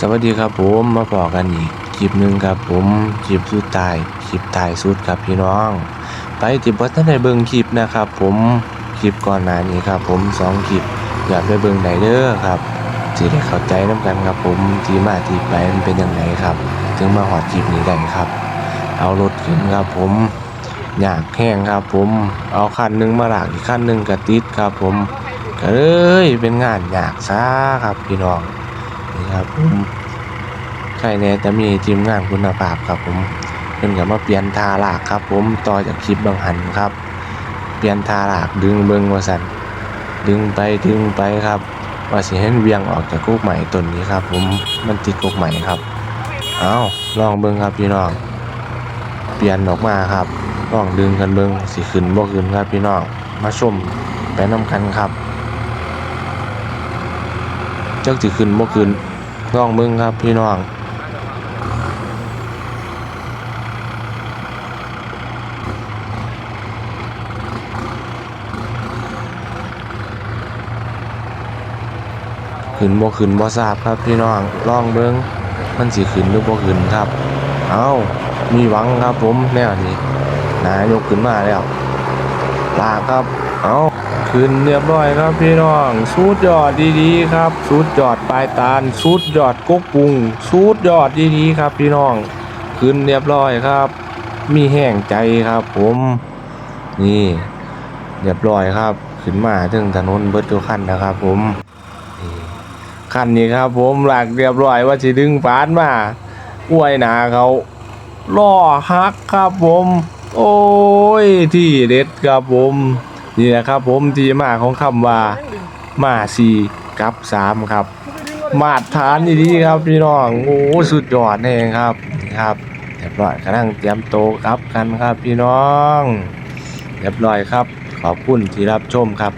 สวัสดีครับผมมาบอกกันอีกคลิปหนึ่งครับผมคลิปสุดตายคลิปตายสุดครับพี่น้อง ไปที่บัตรในเบิงคลิปนะครับ ผมคลิปก่อนหน้านี้ครับ ผมสองคลิปอยากไปเบิงไดเดอครับที่ได้เข้าใจน้ำกันครับผมที่มาที่ไปมันเป็นยังไงครับ ถึงมาหอดคลิปนี้ได้ครับ เอารถขึ้นครับผมอยากแห้งครับ ผมเอาคันหนึ่งมาหลากอีกคันหนึ่งกระติดครับ ผมก็เลยเป็นงานอยากซะครับพี่น้อง ครับผมใครแน่จะมีทีมงานคุณภาพครับผมเพิ่นก็มาเปลี่ยนทาลากครับ ผมต่อจากคลิปบางหันครับ เปลี่ยนทาลากดึงเบิ่งว่าซั่นดึงไปดึงไปครับ ว่าสิเห็นเวียงออกจากกุกใหม่ต้นนี้ครับ ผมมันติดกุกใหม่ครับเอาลองเบิ่งครับพี่น้องเปลี่ยนออกมาครับลองดึงกันเบิ่งสิขึ้นบ่ขึ้นครับพี่น้องมาชมไปนํกันครับจักสิขึ้นบ่ขึ้น ลองเบิ่งครับพี่น้องขึ้นบ่ขึ้นบ่ทราบครับพี่น้องลองเบิ่งมันสิขึ้นหรือบ่ขึ้นครับ เอามีหวังครับผมแนวนี้นายกขึ้นมาแล้วลาครับ เอา ขึ้นเรียบร้อยครับพี่น้องสุดยอดดีๆครับสุดยอดปลายตาลสุดยอดกกปุงสุดยอดดีๆครับ พี่น้องขึ้นเรียบร้อยครับ มีแห้งใจครับผม นี่เรียบร้อยครับ ขึ้นมาถึงถนนเบิดทุกคันนะครับ ผมนี่คันนี้ครับ ผมหลักเรียบร้อยว่าสิดึงปานมาอวยหนาเขาล่อฮักครับผม โอ้ยที่เด็ดครับผม นี่แหละครับ ผมที่มาของคำว่ามาสี่กับสามครับ มาตรฐานดีๆครับพี่น้องโอ้สุดยอดแน่ครับครับเรียบร้อยกำลังเตรียมโตครับกันครับพี่น้องเรียบร้อยครับ ขอบคุณที่รับชมครับ